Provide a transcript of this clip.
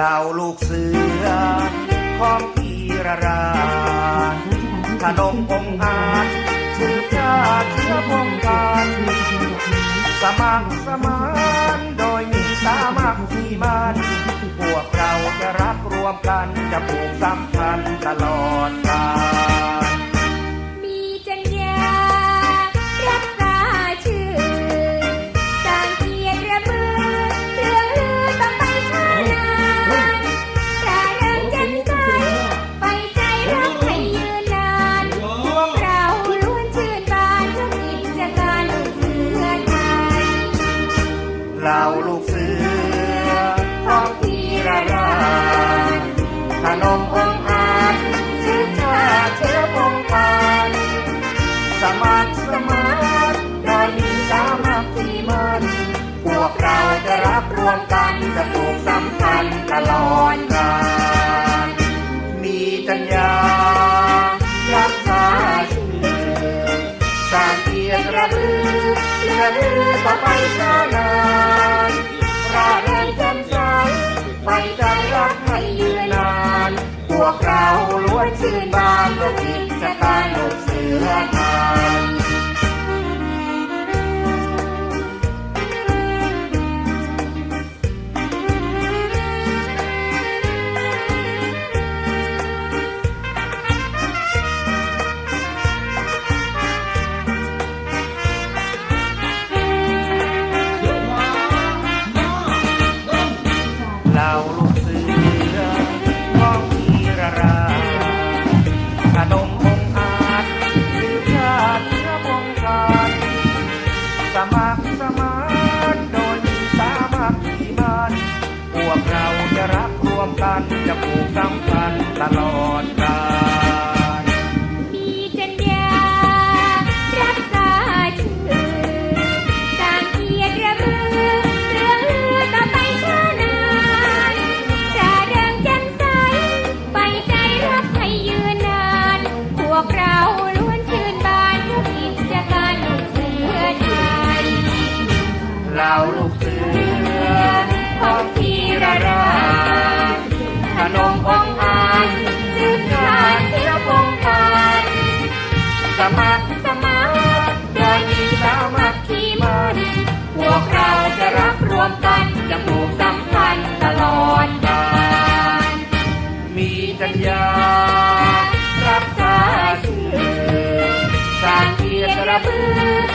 ดาวลูกเสือ ของพีระราขนมองอาจสืบชาติเชื้อพงการสมัครสมานโดยมีสามัคคีมันพวกเราจะรักรวมกันจะผูกสัมพันธ์ตลอด เราลูกเสือของพีระราขนมองค์อาจสืบชาเชื้อพงการสมัครสมานโดยมีสามัคคีมันพวกเราจะรักรวมกันจะผูกสัมพันธ์ตลอดกาลมีจัญญารักษาชื่อสร้างเกียรติระลือ เลือลือต่อไปชานานราเริงจำใจไปใจรักให้ยืนนาน พวกเราล้วนชื่นบานด้วยกิจการลูกเสือไทย ลูกเสือของพีระราขนมองอาจสือชาติเชื้อวงการสมัครสมานโดยมีสามัคคีมันพวกเรา เราลูกเสือของพีระราขนมองอาจสืบชาติเชื้อพงการสมัครสมานโดยมีสามัคคีมันพวกเราจะรักรวมกันจะผูกสัมพันธ์ตลอดกาลมีจัญญารักษาชื่อสร้างเกียรติระบือเรื่อ